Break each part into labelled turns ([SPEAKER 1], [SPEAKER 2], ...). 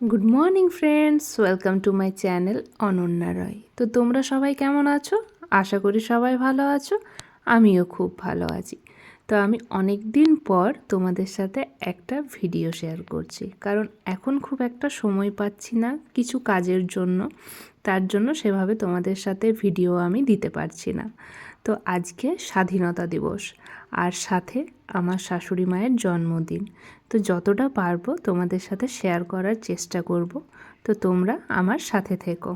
[SPEAKER 1] Good morning friends welcome to my channel Ananya Roy তো তোমরা সবাই কেমন আছো? আশা করি সবাই ভালো আছো। আমিও খুব ভালো আছি। তো আমি অনেক দিন পর তোমাদের সাথে একটা ভিডিও শেয়ার করছি। কারণ এখন খুব একটা সময় পাচ্ছি না কিছু কাজের জন্য। তার জন্য সেভাবে তোমাদের সাথে ভিডিও আমি দিতে পারছি না। তো আজকে স্বাধীনতা দিবস আর সাথে আমার শাশুড়ি মায়ের জন্মদিন। তো যতটা পারব তোমাদের সাথে শেয়ার করার চেষ্টা করব। তো তোমরা আমার সাথে থেকো।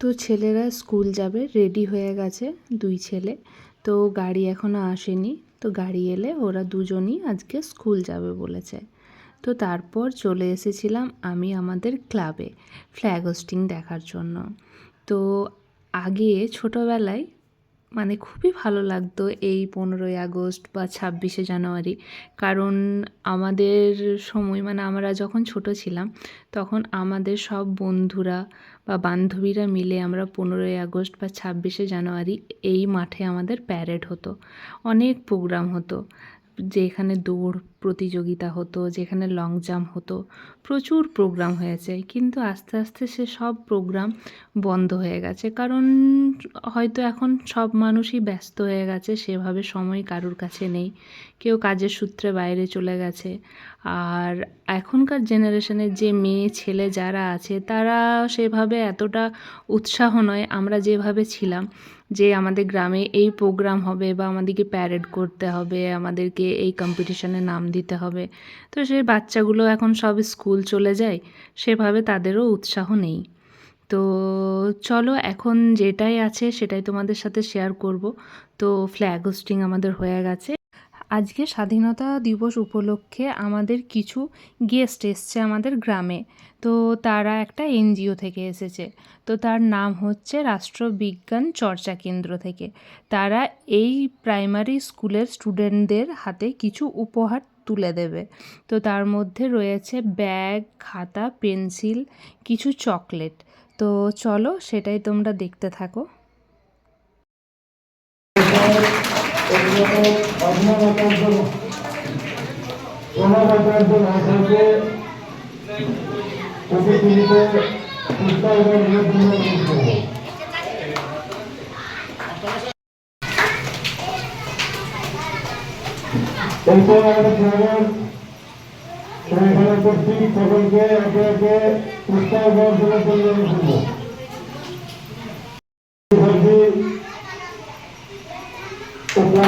[SPEAKER 1] তো ছেলেরা স্কুল যাবে রেডি হয়ে গেছে দুই ছেলে। তো গাড়ি এখনও আসেনি, তো গাড়ি এলে ওরা দুজনই আজকে স্কুল যাবে বলেছে। তো তারপর চলে এসেছিলাম আমি আমাদের ক্লাবে ফ্ল্যাগ হোস্টিং দেখার জন্য। তো আগে ছোটোবেলায় মানে খুবই ভালো লাগতো এই পনেরোই আগস্ট বা ছাব্বিশে জানুয়ারি। কারণ আমাদের সময় মানে আমরা যখন ছোট ছিলাম, তখন আমাদের সব বন্ধুরা বা বান্ধবীরা মিলে আমরা পনেরোই আগস্ট বা ছাব্বিশে জানুয়ারি এই মাঠে আমাদের প্যারেড হতো। অনেক প্রোগ্রাম হতো যেখানে দৌড় প্রতিযোগিতা হতো, যেখানে লং জাম্প হতো, প্রচুর প্রোগ্রাম হয়েছে। কিন্তু আস্তে আস্তে সে সব প্রোগ্রাম বন্ধ হয়ে গেছে। কারণ হয়তো এখন সব মানুষই ব্যস্ত হয়ে গেছে, সেভাবে সময় কারোর কাছে নেই। কেউ কাজের সূত্রে বাইরে চলে গেছে। আর এখনকার জেনারেশনের যে মেয়ে, ছেলে যারা আছে, তারা সেভাবে এতটা উৎসাহ নয়। আমরা যেভাবে ছিলাম যে আমাদের গ্রামে এই প্রোগ্রাম হবে বা আমাদেরকে প্যারেড করতে হবে, আমাদেরকে এই কম্পিটিশনে নাম দিতে হবে। তো সেই বাচ্চাগুলো এখন সব স্কুল চলে যায়, সেভাবে তাদেরও উৎসাহ নেই। তো চলো এখন যেটাই আছে সেটাই তোমাদের সাথে শেয়ার করব। তো ফ্ল্যাগ হোস্টিং আমাদের হয়ে গেছে। আজকে স্বাধীনতা দিবস উপলক্ষে আমাদের কিছু গেস্ট এসছে আমাদের গ্রামে। তো তারা একটা এনজিও থেকে এসেছে। তো তার নাম হচ্ছে রাষ্ট্রবিজ্ঞান চর্চা কেন্দ্র থেকে। তারা এই প্রাইমারি স্কুলের স্টুডেন্টদের হাতে কিছু উপহার তুলে দেবে। তো তার মধ্যে রয়েছে ব্যাগ, খাতা, পেন্সিল, কিছু চকলেট। তো চলো সেটাই তোমরা দেখতে থাকো।
[SPEAKER 2] সোনাচার্য মহাশয়কে প্রতিযোগিত পুষ্পায়ন নিয়োগ করব এরপর আমাদের চেয়ারম্যান সংগঠনের কর্তৃক সকলকে একে একে পুষ্পায়ন দেওয়ার জন্য নিয়োগ করব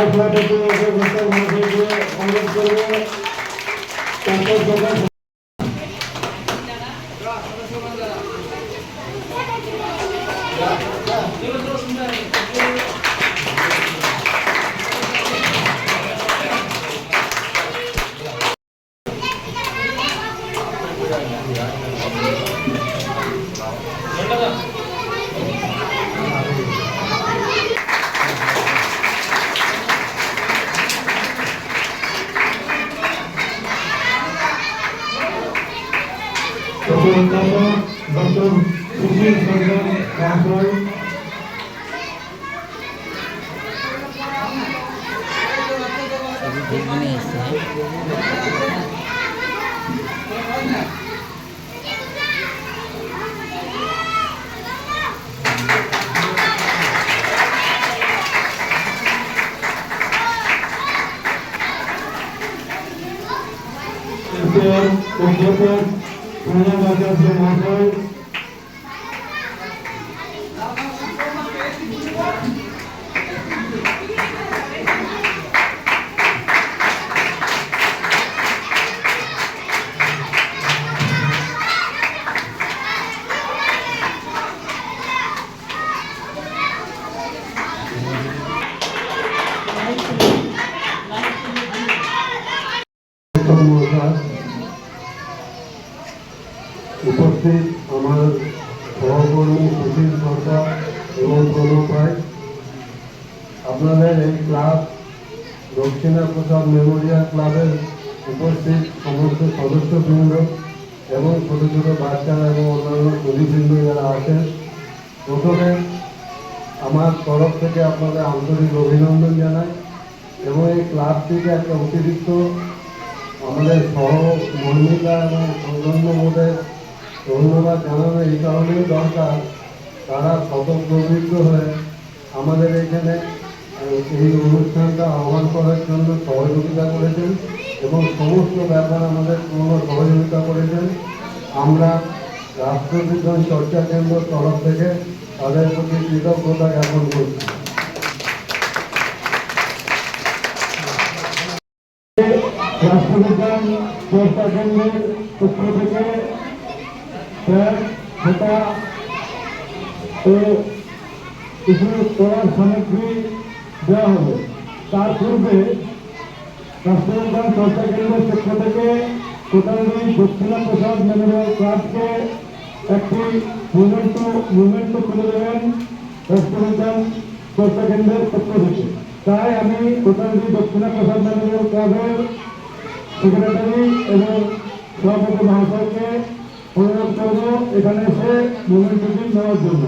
[SPEAKER 2] পুষ্পায়ন মহাশয়কে অনুরোধ করবে তারপর সবাই ডক্টর সুশীল সরকার মহাশয় এরপর অধ্যাপক প্রণব আচার্য মহাশয় মহাশয় উপস্থিত আমার সহকর্মী সুশীল সরকার এবং প্রণব রায় আপনাদের এই ক্লাব দক্ষিণা প্রসাদ মেমোরিয়াল ক্লাবের উপস্থিত সমস্ত সদস্যবৃন্দ এবং ছোট ছোট বাচ্চারা এবং অন্যান্য প্রতিবৃন্দ যারা আছেন, প্রথমে আমার তরফ থেকে আপনাদের আন্তরিক অভিনন্দন জানাই এবং এই ক্লাবটিকে একটা অতিরিক্ত আমাদের সহ মর্মিকা এবং সৌজন্য বোধের ধন্যবাদ জানানো এই কারণেই দরকার। তারা স্বতঃপ্রবৃত্ত হয়ে আমাদের এখানে এই অনুষ্ঠানটা আহ্বান করার জন্য সহযোগিতা করেছেন এবং সমস্ত ব্যাপার আমাদের পূর্ণ সহযোগিতা করেছেন। আমরা রাষ্ট্রবিজ্ঞান চর্চা কেন্দ্র তরফ থেকে তাদের প্রতি কৃতজ্ঞতা জ্ঞাপন করছি। রাষ্ট্রবিজ্ঞান চর্চা কেন্দ্রের পক্ষ থেকে স্যার খাতা ও কিছু পড়ার সামগ্রী দেওয়া হবে। তার পূর্বে রাষ্ট্রবিজ্ঞান চর্চা কেন্দ্রের পক্ষ থেকে কোটালী দক্ষিণা প্রসাদ মেমোরিয়াল ক্লাবকে একটি মুভমেন্ট মুভমেন্ট তুলে দেবেন রাষ্ট্রবিজ্ঞান চর্চা কেন্দ্রের পক্ষ থেকে। তাই আমি কোটালী দক্ষিণা প্রসাদ মেমোরিয়াল ক্লাবের সেক্রেটারি এবং সভাপতি মহাশয়কে এখানে এসে মুভমেন্টটি নেওয়ার জন্য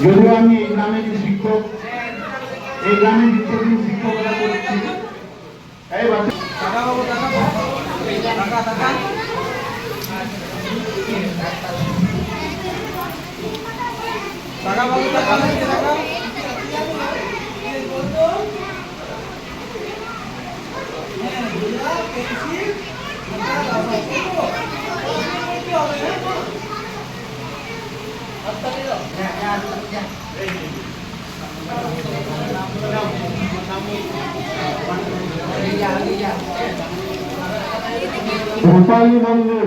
[SPEAKER 3] যদিও আমি এই গ্রামের শিক্ষক, এই গ্রামের দীর্ঘদিন শিক্ষকতা করছি
[SPEAKER 2] রূপালী মন্দির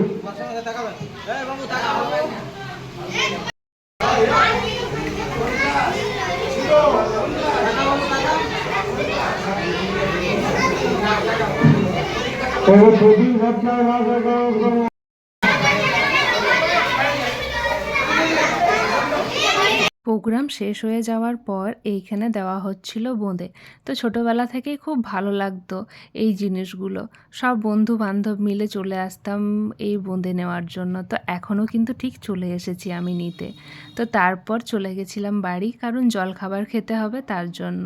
[SPEAKER 1] প্রোগ্রাম শেষ হয়ে যাওয়ার পর এইখানে দেওয়া হচ্ছিল বোঁদে। তো ছোটোবেলা থেকেই খুব ভালো লাগতো এই জিনিসগুলো। সব বন্ধু বান্ধব মিলে চলে আসতাম এই বোঁদে নেওয়ার জন্য। তো এখনও কিন্তু ঠিক চলে এসেছি আমি নিতে। তো তারপর চলে গেছিলাম বাড়ি, কারণ জল খাবার খেতে হবে তার জন্য।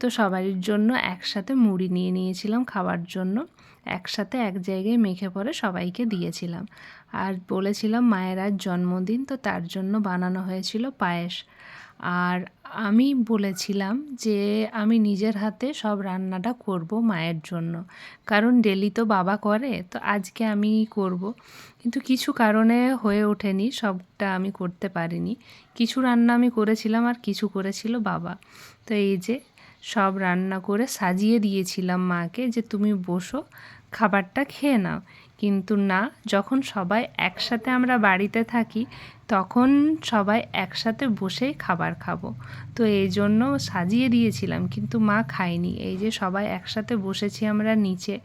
[SPEAKER 1] তো সবারই জন্য একসাথে মুড়ি নিয়ে নিয়েছিলাম খাওয়ার জন্য। একসাথে এক জায়গায় মেখে পরে সবাইকে দিয়েছিলাম। আর বলেছিলাম মায়ের আজ জন্মদিন, তো তার জন্য বানানো হয়েছিল পায়েস। আর আমি বলেছিলাম যে আমি নিজের হাতে সব রান্নাটা করব মায়ের জন্য। কারণ ডেলি তো বাবা করে, তো আজকে আমি করব। কিন্তু কিছু কারণে হয়ে ওঠেনি, সবটা আমি করতে পারিনি। কিছু রান্না আমি করেছিলাম আর কিছু করেছিল বাবা। তো এই যে সব রান্না করে সাজিয়ে দিয়েছিলাম মাকে যে তুমি বসো খাবারটা খেয়ে নাও। কিন্তু না, যখন সবাই একসাথে আমরা বাড়িতে থাকি, তখন সবাই একসাথে বসেই খাবার খাব। তো এই জন্য সাজিয়ে দিয়েছিলাম, কিন্তু মা খায়নি। এই যে সবাই একসাথে বসেছি আমরা নিচে,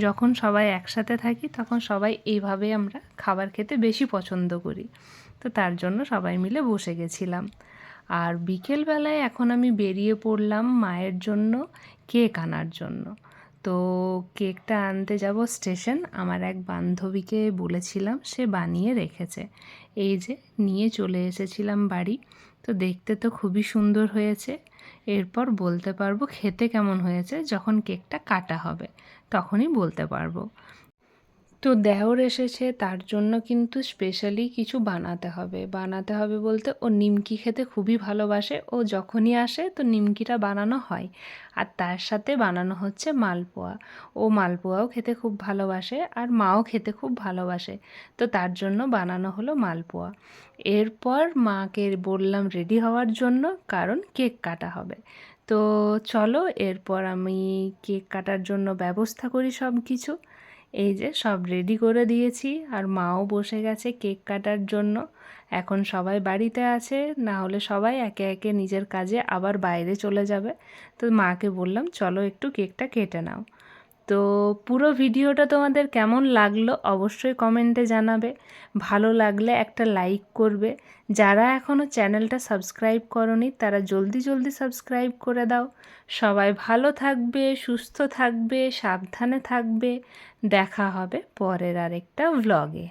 [SPEAKER 1] যখন সবাই একসাথে থাকি, তখন সবাই এইভাবে আমরা খাবার খেতে বেশি পছন্দ করি। তো তার জন্য সবাই মিলে বসে গেছিলাম। আর বিকেলবেলায় এখন আমি বেরিয়ে পড়লাম মায়ের জন্য কেক আনার জন্য। তো কেকটা আনতে যাব স্টেশন। আমার এক বান্ধবীকে বলেছিলাম, সে বানিয়ে রেখেছে। এই যে, নিয়ে চলে এসেছিলাম বাড়ি। তো দেখতে তো খুবই সুন্দর হয়েছে। এরপর বলতে পারব, খেতে কেমন হয়েছে যখন কেকটা কাটা হবে, তখনই বলতে পারব। তো দেওর এসেছে, তার জন্য কিন্তু স্পেশালি কিছু বানাতে হবে। বানাতে হবে বলতে ও নিমকি খেতে খুবই ভালোবাসে, ও যখনই আসে তো নিমকিটা বানানো হয়। আর তার সাথে বানানো হচ্ছে মালপোয়া। ও মালপোয়াও খেতে খুব ভালোবাসে আর মাও খেতে খুব ভালোবাসে, তো তার জন্য বানানো হলো মালপোয়া। এরপর মাকে বললাম রেডি হওয়ার জন্য, কারণ কেক কাটা হবে। তো চলো, এরপর আমি কেক কাটার জন্য ব্যবস্থা করি সব কিছু এই যে সব রেডি করে দিয়েছি আর মাও বসে গেছে কেক কাটার জন্য। এখন সবাই বাড়িতে আছে, না হলে সবাই একে একে নিজের কাজে আবার বাইরে চলে যাবে। তো মাকে বললাম, চলো একটু কেকটা কেটে নাও। তো পুরো ভিডিওটা তোমাদের কেমন লাগল অবশ্যই কমেন্টে জানাবে। ভালো লাগলে একটা লাইক করবে। যারা এখনও চ্যানেলটা সাবস্ক্রাইব করনি, তারা জলদি জলদি সাবস্ক্রাইব করে দাও। সবাই ভালো থাকবে, সুস্থ থাকবে, সাবধানে থাকবে। দেখা হবে পরের আরেকটা ভ্লগে